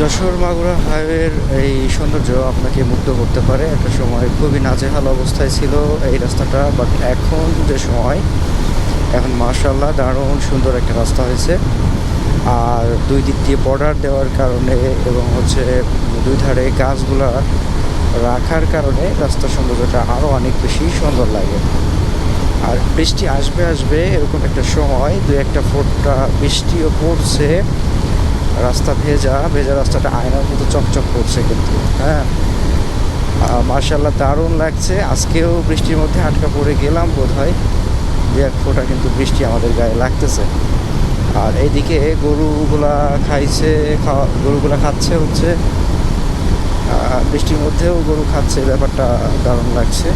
যশোর মাগুরা হাইওয়ের এই সৌন্দর্য আপনাকে মুগ্ধ করতে পারে। একটা সময় খুবই নাজেহাল অবস্থায় ছিল এই রাস্তাটা বাট এখন যে সময়, এখন মার্শাল্লাহ দারুণ সুন্দর একটা রাস্তা হয়েছে। আর দুই দিক দিয়ে বর্ডার দেওয়ার কারণে এবং হচ্ছে দুই ধারে গাছগুলা রাখার কারণে রাস্তার সৌন্দর্যটা আরও অনেক বেশি সুন্দর লাগে। আর বৃষ্টি আসবে আসবে এরকম একটা সময় দু একটা ফোঁটা বৃষ্টিও পড়ছে। রাস্তা ভেজা ভেজা রাস্তাটা আয়নার মতো চকচক করছে কিন্তু হ্যাঁ। মার্শাল্লাহ দারুণ লাগছে। আজকেও বৃষ্টির মধ্যে আটকা পড়ে গেলাম বোধ হয় দু এক ফোঁটা কিন্তু বৃষ্টি আমাদের গায়ে লাগতেছে। আর এইদিকে গরুগুলা খাইছে, খাওয়া, গরুগুলা খাচ্ছে হচ্ছে। বৃষ্টির মধ্যেও গরু খাচ্ছে ব্যাপারটা দারুণ লাগছে।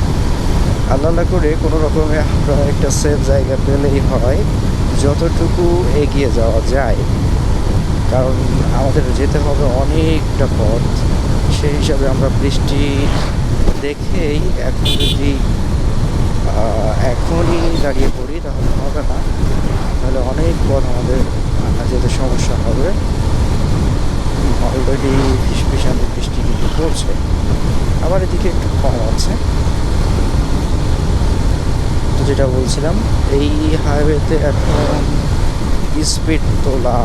আল্লাহ করে কোনো রকমে আমরা একটা সেফ জায়গা পেলেই হয়, যতটুকু এগিয়ে যাওয়া যায়। কারণ আমাদের যেতে হবে অনেকটা পথ। সেই হিসাবে আমরা বৃষ্টি দেখেই এখন যদি এখনই দাঁড়িয়ে পড়ি, তাহলে হবে না। তাহলে অনেক পথ আমাদের যেতে সমস্যা হবে। অলরেডি ফিসফিসানি বৃষ্টি কিন্তু পড়ছে। আবার এদিকে একটু কম আছে। তো যেটা বলছিলাম, এই হাইওয়েতে এখন স্পিড তোলা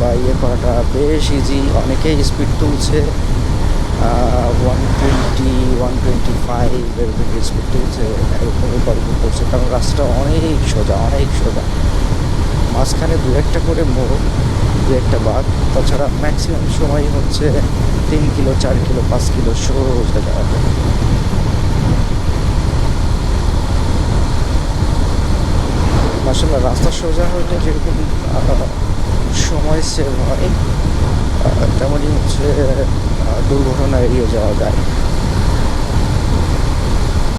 বা ইয়ে করাটা বেশ ইজি অনেকেই স্পিড তুলছে one twenty one twenty five এরকম স্পিড তুলছে এরকমই গল্প করছে কারণ রাস্তা অনেক সোজা অনেক সোজা। মাঝখানে দু একটা করে মোড়, দু একটা বাঘ তাছাড়া ম্যাক্সিমাম সময় হচ্ছে তিন কিলো, চার কিলো, পাঁচ কিলো, সোজা যাওয়া। আসলে রাস্তা সোজা হলে যেরকম সময় সেভ হয় তেমনই হচ্ছে দুর্ঘটনা এড়িয়ে যাওয়া যায়।